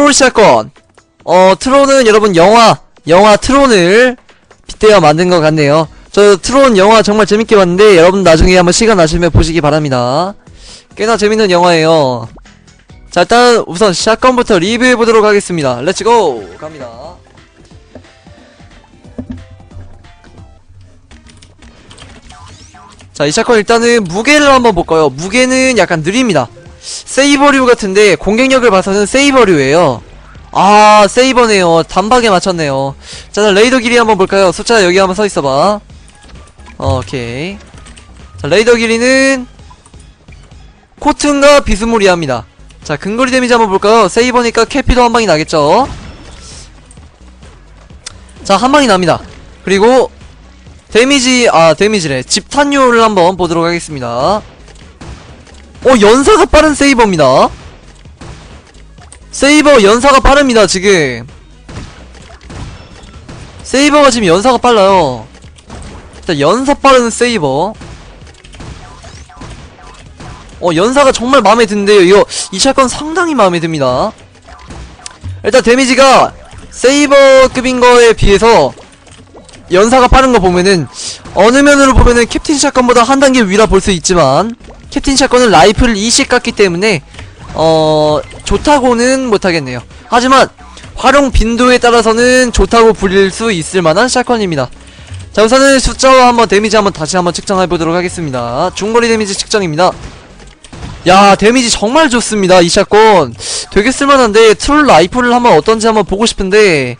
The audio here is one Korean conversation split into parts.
트롤 샷건. 어, 트론은 여러분 영화, 영화 트론을 빗대어 만든 것 같네요. 저 트론 영화 정말 재밌게 봤는데 여러분 나중에 한번 시간 나시면 보시기 바랍니다. 꽤나 재밌는 영화예요. 자, 일단 우선 샷건부터 리뷰해보도록 하겠습니다. 렛츠고! 갑니다. 자, 이 샷건 일단은 무게를 한번 볼까요? 무게는 약간 느립니다. 세이버류 같은데 공격력을 봐서는 세이버류예요. 아, 세이버네요. 단박에 맞췄네요. 자, 자, 레이더 길이 한번 볼까요? 숫자 여기 한번 서 있어봐. 어, 오케이. 자, 레이더 길이는 코튼과 비스무리합니다. 자, 근거리 데미지 한번 볼까요? 세이버니까 캐피도 한 방이 나겠죠? 자, 한 방이 납니다. 그리고 데미지, 아, 데미지래. 집탄율을 한번 보도록 하겠습니다. 어, 연사가 빠른 세이버입니다. 세이버 연사가 빠릅니다, 지금. 세이버가 지금 연사가 빨라요. 일단 연사 빠른 세이버. 어, 연사가 정말 마음에 드는데요. 이거, 이 샷건 상당히 마음에 듭니다. 일단 데미지가 세이버급인 거에 비해서 연사가 빠른 거 보면은 어느 면으로 보면은 캡틴 샷건보다 한 단계 위라 볼 수 있지만 캡틴 샷건은 라이플을 20 깎기 때문에 어 좋다고는 못하겠네요. 하지만 활용 빈도에 따라서는 좋다고 불릴 수 있을 만한 샷건입니다. 자 우선은 숫자와 한번 데미지 한번 다시 한번 측정해 보도록 하겠습니다. 중거리 데미지 측정입니다. 야 데미지 정말 좋습니다 이 샷건 되게 쓸만한데 트롤 라이플을 한번 어떤지 한번 보고 싶은데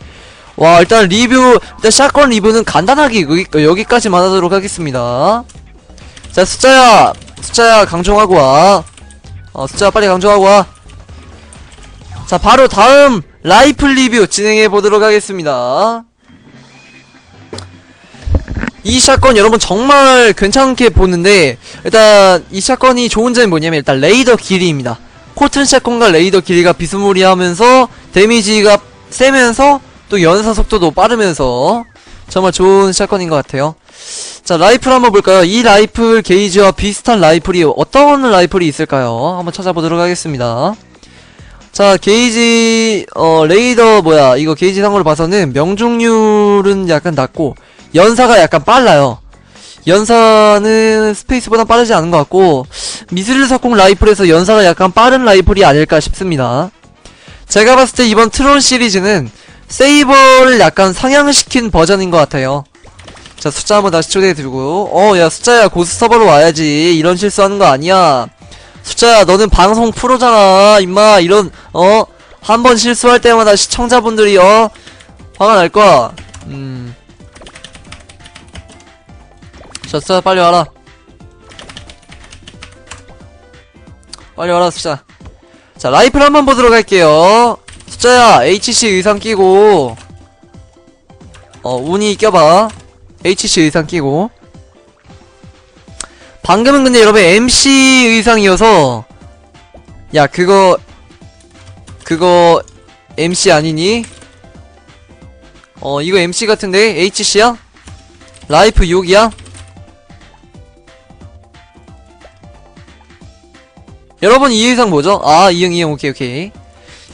와 일단 리뷰 일단 샷건 리뷰는 간단하게 여기, 여기까지만 하도록 하겠습니다 자 숫자야 숫자야 강종하고 와 어 숫자 빨리 강종하고 와 자 바로 다음 라이플 리뷰 진행해 보도록 하겠습니다. 이 샷건 여러분 정말 괜찮게 보는데 일단 이 샷건이 좋은 점이 뭐냐면 일단 레이더 길이입니다. 코튼 샷건과 레이더 길이가 비스무리하면서 데미지가 세면서 또 연사 속도도 빠르면서 정말 좋은 샷건인 것 같아요 자 라이플 한번 볼까요 이 라이플 게이지와 비슷한 라이플이 어떤 라이플이 있을까요 한번 찾아보도록 하겠습니다 자 게이지 어 레이더 뭐야 이거 게이지 상으로 봐서는 명중률은 약간 낮고 연사가 약간 빨라요. 연사는 스페이스보다 빠르지 않은 것 같고 미스릴 석공 라이플에서 연사가 약간 빠른 라이플이 아닐까 싶습니다. 제가 봤을 때 이번 트론 시리즈는 세이버를 약간 상향시킨 버전인 것 같아요. 자 숫자 한번 다시 초대해 드리고 어 야 숫자야 고스 서버로 와야지 이런 실수하는 거 아니야. 숫자야 너는 방송 프로잖아 임마 이런 어 한 번 실수할 때마다 시청자분들이 어 화가 날 거야. 음. 자, 숫자 빨리 와라. 빨리 와라, 숫자. 자, 라이플 한번 보도록 할게요. 숫자야, HC 의상 끼고, 어, 운이 껴봐. HC 의상 끼고. 방금은 근데 여러분, MC 의상이어서, 야, 그거, 그거, MC 아니니? 어, 이거 MC 같은데? HC야? 라이프 6이야? 여러분 이 의상 뭐죠? 아 이응 이응 오케이 오케이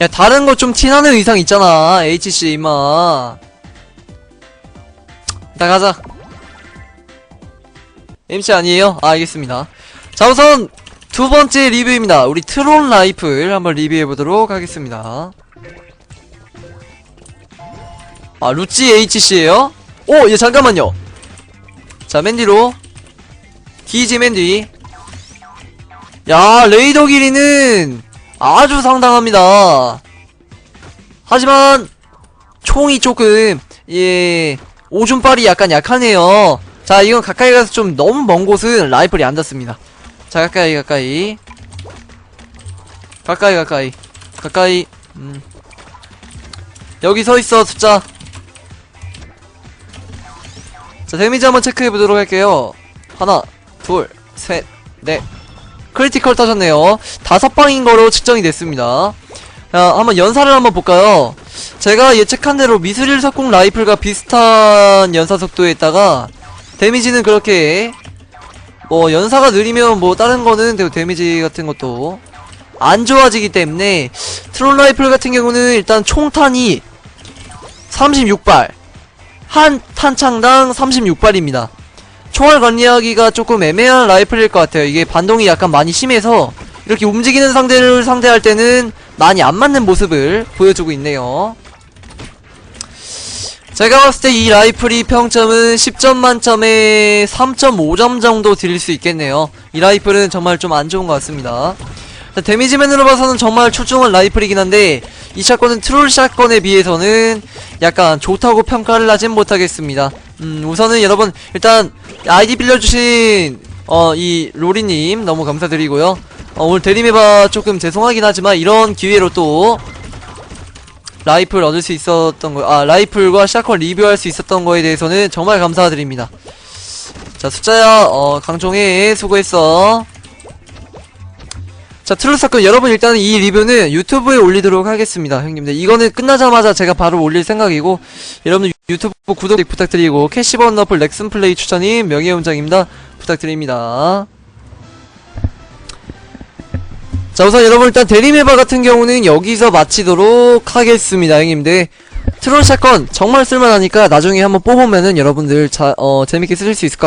야 다른 거 좀 티나는 의상 있잖아 HC 임마 일단 가자. MC 아니에요? 아 알겠습니다. 자 우선 두 번째 리뷰입니다. 우리 트론 라이플 한번 리뷰해보도록 하겠습니다. 아 루찌 HC에요? 오! 얘 잠깐만요. 자 맨뒤로. 기지 맨뒤. 야 레이더 길이는 아주 상당합니다. 하지만 총이 조금 예 오줌빨이 약간 약하네요. 자 이건 가까이 가서 좀 너무 먼 곳은 라이플이 안 닿습니다. 자 가까이 가까이. 가까이 가까이. 가까이. 음. 여기 서있어 숫자. 자 데미지 한번 체크해보도록 할게요. 하나 둘셋넷. 크리티컬 타셨네요. 다섯 방인 거로 측정이 됐습니다. 자, 한번 연사를 한번 볼까요? 제가 예측한 대로 미스릴 석궁 라이플과 비슷한 연사 속도에다가 데미지는 그렇게 뭐 연사가 느리면 뭐 다른 거는 데미지 같은 것도 안 좋아지기 때문에 트롤 라이플 같은 경우는 일단 총탄이 36발 한 탄창당 36발입니다. 총알 관리하기가 조금 애매한 라이플일 것 같아요. 이게 반동이 약간 많이 심해서 이렇게 움직이는 상대를 상대할 때는 많이 안 맞는 모습을 보여주고 있네요. 제가 봤을 때 이 라이플이 평점은 10점 만점에 3.5점 정도 드릴 수 있겠네요. 이 라이플은 정말 좀 안 좋은 것 같습니다. 자, 데미지맨으로 봐서는 정말 출중한 라이플이긴 한데 이 샷건은 트롤 샷건에 비해서는 약간 좋다고 평가를 하진 못하겠습니다. 음, 우선은 여러분 일단 아이디 빌려주신 어, 이 로리님 너무 감사드리고요. 어, 오늘 대림해봐 조금 죄송하긴 하지만 이런 기회로 또 라이플 얻을 수 있었던 거, 아 라이플과 샷건 리뷰할 수 있었던 거에 대해서는 정말 감사드립니다. 자 숫자야, 어 강종해 수고했어. 자 트루 사건 여러분 일단 이 리뷰는 유튜브에 올리도록 하겠습니다 형님들 이거는 끝나자마자 제가 바로 올릴 생각이고 여러분 유튜브 구독 부탁드리고 캐시번 너플 렉슨 플레이 추천인 명예훈장입니다 부탁드립니다 자 우선 여러분 일단 대리메바 같은 경우는 여기서 마치도록 하겠습니다 형님들. 트롤 샷건 정말 쓸만하니까 나중에 한번 뽑으면은 여러분들 자, 어, 재밌게 쓰실 수 있을 것 같아요